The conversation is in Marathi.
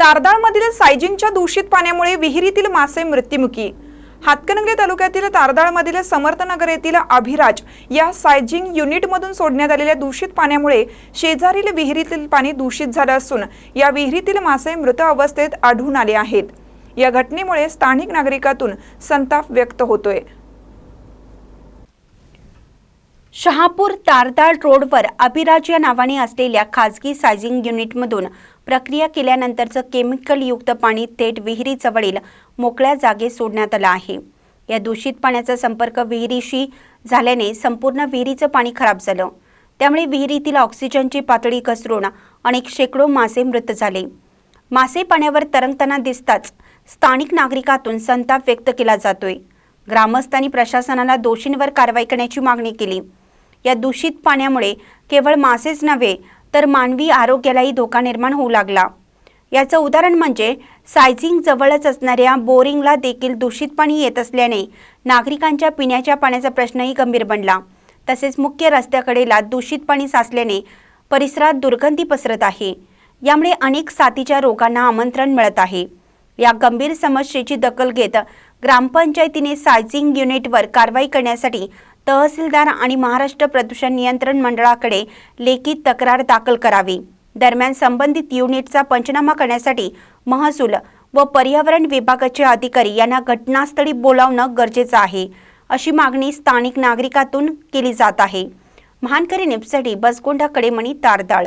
तारदाळमधील सायजिंगच्या दूषित पाण्यामुळे विहिरीतील मासे मृत्युमुखी. हातकणंगले तालुक्यातील तारदाळमधील समर्थनगर येथील अभिराज या सायजिंग युनिटमधून सोडण्यात आलेल्या दूषित पाण्यामुळे शेजारील विहिरीतील पाणी दूषित झालं असून या विहिरीतील मासे मृत अवस्थेत आढळून आले आहेत. या घटनेमुळे स्थानिक नागरिकातून संताप व्यक्त होतोय. शहापूर तारदाळ रोडवर अभिराज या नावाने असलेल्या खाजगी सायझिंग युनिटमधून प्रक्रिया केल्यानंतरचं केमिकलयुक्त पाणी थेट विहिरीजवळील मोकळ्या जागेत सोडण्यात आलं आहे. या दूषित पाण्याचा संपर्क विहिरीशी झाल्याने संपूर्ण विहिरीचं पाणी खराब झालं. त्यामुळे विहिरीतील ऑक्सिजनची पातळी घसरून अनेक शेकडो मासे मृत झाले. मासे पाण्यावर तरंगताना दिसताच स्थानिक नागरिकातून संताप व्यक्त केला जातोय. ग्रामस्थांनी प्रशासनाला दोषींवर कारवाई करण्याची मागणी केली. या दूषित पाण्यामुळे केवळ मासेच नव्हे तर मानवी आरोग्यालाही धोका निर्माण होऊ लागला. याचं उदाहरण म्हणजे सायझिंग जवळच असणाऱ्या बोरिंगला देखील दूषित पाणी येत असल्याने नागरिकांच्या पिण्याच्या पाण्याचा प्रश्नही गंभीर बनला. तसेच मुख्य रस्त्याकडेला दूषित पाणी साचल्याने परिसरात दुर्गंधी पसरत आहे. यामुळे अनेक साथीच्या रोगांना आमंत्रण मिळत आहे. या गंभीर समस्येची दखल घेत ग्रामपंचायतीने सायझिंग युनिटवर कारवाई करण्यासाठी तहसीलदार आणि महाराष्ट्र प्रदूषण नियंत्रण मंडळाकडे लेखी तक्रार दाखल करावी. दरम्यान संबंधित युनिटचा पंचनामा करण्यासाठी महसूल व पर्यावरण विभागाचे अधिकारी यांना घटनास्थळी बोलावणं गरजेचं आहे अशी मागणी स्थानिक नागरिकातून केली जात आहे. महानकरी निपसाठी बसगोंडा कडेमणी तारदाळ.